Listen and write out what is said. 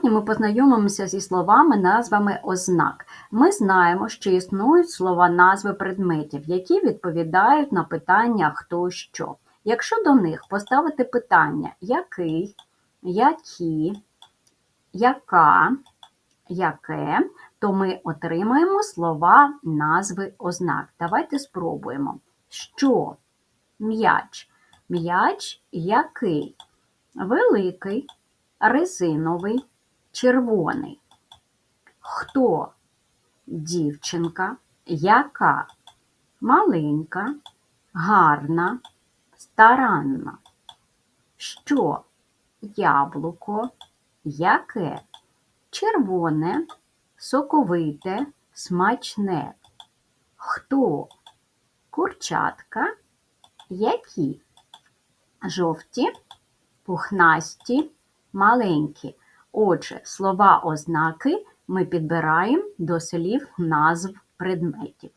Сьогодні ми познайомимося зі словами, назвами ознак. Ми знаємо, що існують слова назви предметів, які відповідають на питання хто що. Якщо до них поставити питання який, які, яка, яке, то ми отримаємо слова назви ознак. Давайте спробуємо. Що? М'яч. М'яч який? Великий, резиновий, червоний. Хто? Дівчинка, яка? Маленька, гарна, старанна. Що? Яблуко, яке? Червоне, соковите, смачне. Хто? Курчатка, які? Жовті, пухнасті, маленькі. Отже, слова ознаки ми підбираємо до слів назв предметів.